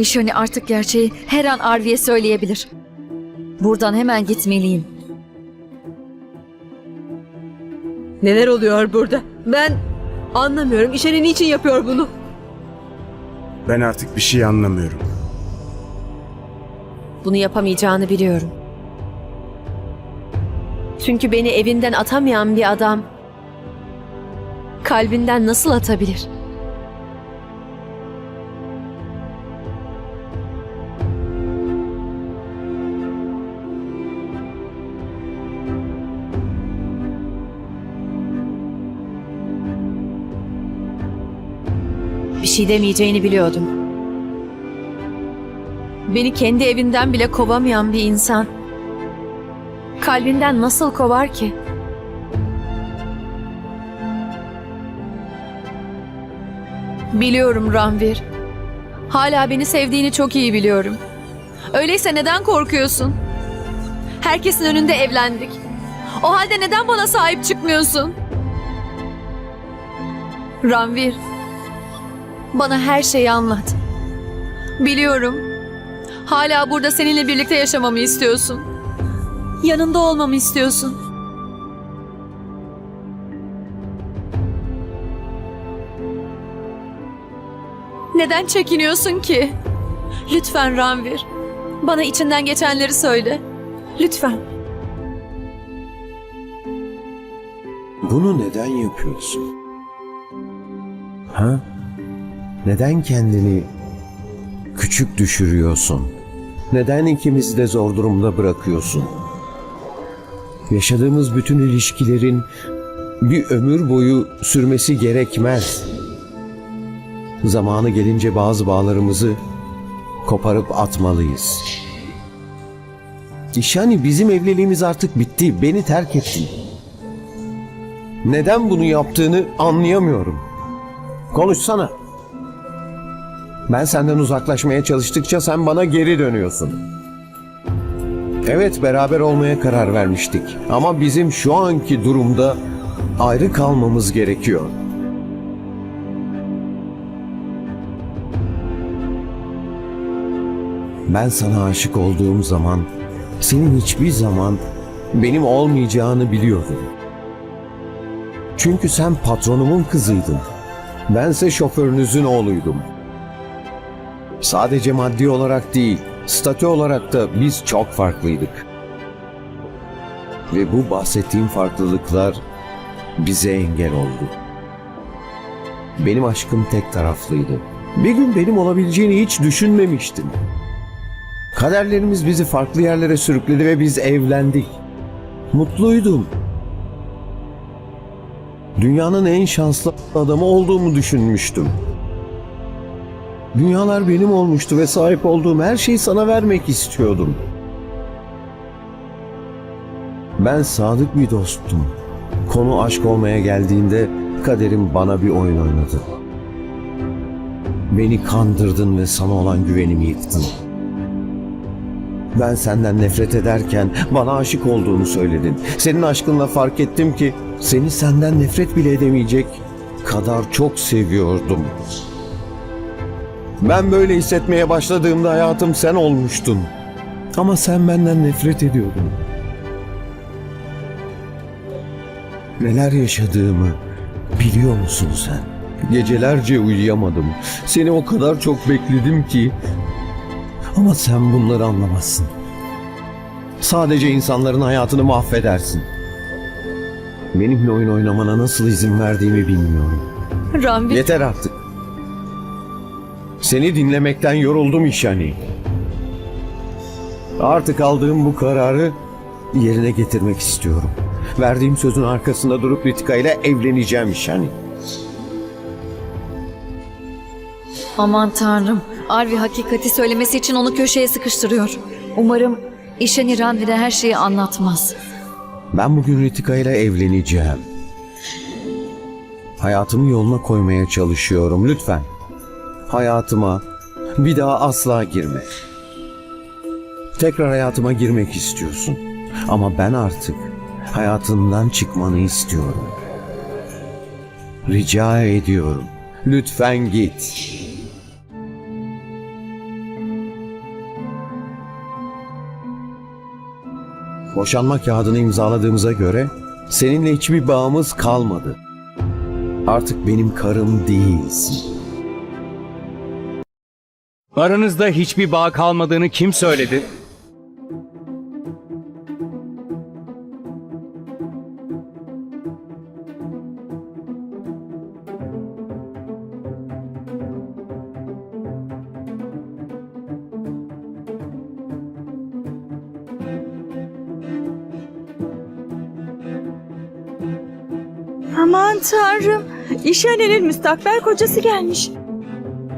İşani artık gerçeği her an Arvi'ye söyleyebilir. Buradan hemen gitmeliyim. Neler oluyor burada? Ben anlamıyorum. İşeni niçin yapıyor bunu? Ben artık bir şey anlamıyorum. Bunu yapamayacağını biliyorum. Çünkü beni evinden atamayan bir adam kalbinden nasıl atabilir? Şey demeyeceğini biliyordum. Beni kendi evinden bile kovamayan bir insan kalbinden nasıl kovar ki? Biliyorum Ranvir. Hala beni sevdiğini çok iyi biliyorum. Öyleyse neden korkuyorsun? Herkesin önünde evlendik. O halde neden bana sahip çıkmıyorsun? Ranvir, bana her şeyi anlat. Biliyorum. Hala burada seninle birlikte yaşamamı istiyorsun. Yanında olmamı istiyorsun. Neden çekiniyorsun ki? Lütfen Ranvir. Bana içinden geçenleri söyle. Lütfen. Bunu neden yapıyorsun? Ha? Neden kendini küçük düşürüyorsun? Neden ikimizi de zor durumda bırakıyorsun? Yaşadığımız bütün ilişkilerin bir ömür boyu sürmesi gerekmez. Zamanı gelince bazı bağlarımızı koparıp atmalıyız. İşani bizim evliliğimiz artık bitti. Beni terk ettin. Neden bunu yaptığını anlayamıyorum. Konuşsana. Ben senden uzaklaşmaya çalıştıkça sen bana geri dönüyorsun. Evet beraber olmaya karar vermiştik ama bizim şu anki durumda ayrı kalmamız gerekiyor. Ben sana aşık olduğum zaman senin hiçbir zaman benim olmayacağını biliyordum. Çünkü sen patronumun kızıydın. Bense şoförünüzün oğluydum. Sadece maddi olarak değil, statü olarak da biz çok farklıydık. Ve bu bahsettiğim farklılıklar bize engel oldu. Benim aşkım tek taraflıydı. Bir gün benim olabileceğini hiç düşünmemiştim. Kaderlerimiz bizi farklı yerlere sürükledi ve biz evlendik. Mutluydum. Dünyanın en şanslı adamı olduğumu düşünmüştüm. Dünyalar benim olmuştu ve sahip olduğum her şeyi sana vermek istiyordum. Ben sadık bir dostum. Konu aşk olmaya geldiğinde kaderim bana bir oyun oynadı. Beni kandırdın ve sana olan güvenimi yıktın. Ben senden nefret ederken bana aşık olduğunu söyledin. Senin aşkınla fark ettim ki seni senden nefret bile edemeyecek kadar çok seviyordum. Ben böyle hissetmeye başladığımda hayatım sen olmuştun. Ama sen benden nefret ediyordun. Neler yaşadığımı biliyor musun sen? Gecelerce uyuyamadım. Seni o kadar çok bekledim ki ama sen bunları anlamazsın. Sadece insanların hayatını mahvedersin. Benimle oyun oynamana nasıl izin verdiğimi bilmiyorum. Ranvir. Yeter artık. Seni dinlemekten yoruldum İşani. Artık aldığım bu kararı yerine getirmek istiyorum. Verdiğim sözün arkasında durup Ritika ile evleneceğim İşani. Aman tanrım. Arvi hakikati söylemesi için onu köşeye sıkıştırıyor. Umarım İşani Ranvir'e her şeyi anlatmaz. Ben bugün Ritika ile evleneceğim. Hayatımı yoluna koymaya çalışıyorum lütfen hayatıma bir daha asla girme. Tekrar hayatıma girmek istiyorsun. Ama ben artık hayatından çıkmanı istiyorum. Rica ediyorum. Lütfen git. Boşanma kağıdını imzaladığımıza göre seninle hiçbir bağımız kalmadı. Artık benim karım değilsin. Aranızda hiçbir bağ kalmadığını kim söyledi? Aman tanrım. İşhanenin müstakbel kocası gelmiş.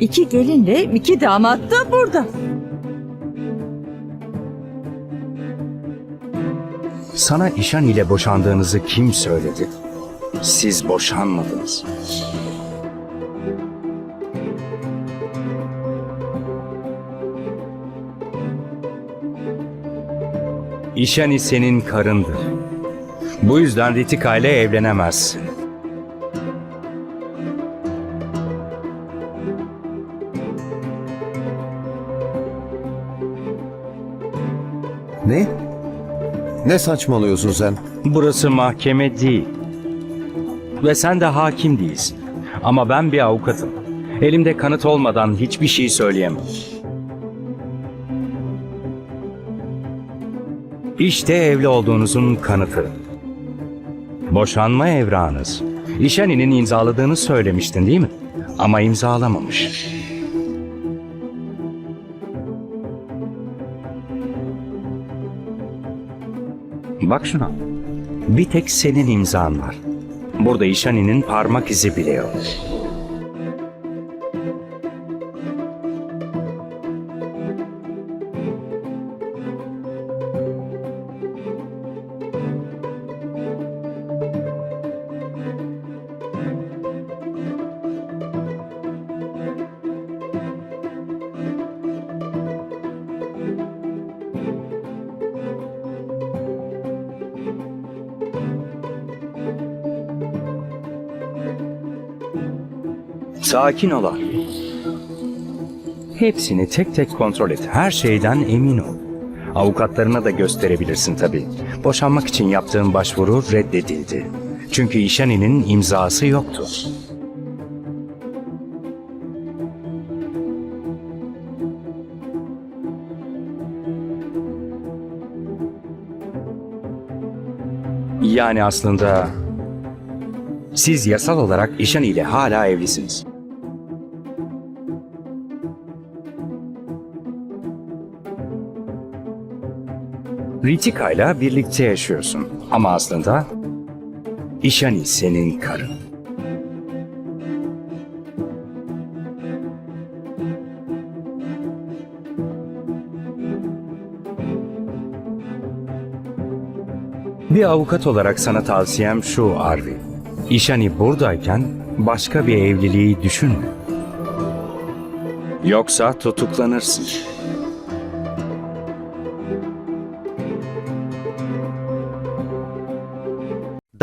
İki gelinle iki damat da burada. Sana İşan ile boşandığınızı kim söyledi? Siz boşanmadınız. İşani senin karındır. Bu yüzden Ritika ile evlenemezsin. Ne? Ne saçmalıyorsun sen? Burası mahkeme değil. Ve sen de hakim değilsin. Ama ben bir avukatım. Elimde kanıt olmadan hiçbir şey söyleyemem. İşte evli olduğunuzun kanıtı. Boşanma evrağınız. İşani'nin imzaladığını söylemiştin değil mi? Ama imzalamamış. Bak şuna. Bir tek senin imzan var. Burada İşani'nin parmak izi bile yok. Sakin ol abi. Hepsini tek tek kontrol et. Her şeyden emin ol. Avukatlarına da gösterebilirsin tabii. Boşanmak için yaptığın başvuru reddedildi. Çünkü İşani'nin imzası yoktu. Yani aslında siz yasal olarak İşani ile hala evlisiniz. Ritika ile birlikte yaşıyorsun. Ama aslında İşani senin karın. Bir avukat olarak sana tavsiyem şu Arvi. İşani buradayken başka bir evliliği düşünme. Yoksa tutuklanırsın.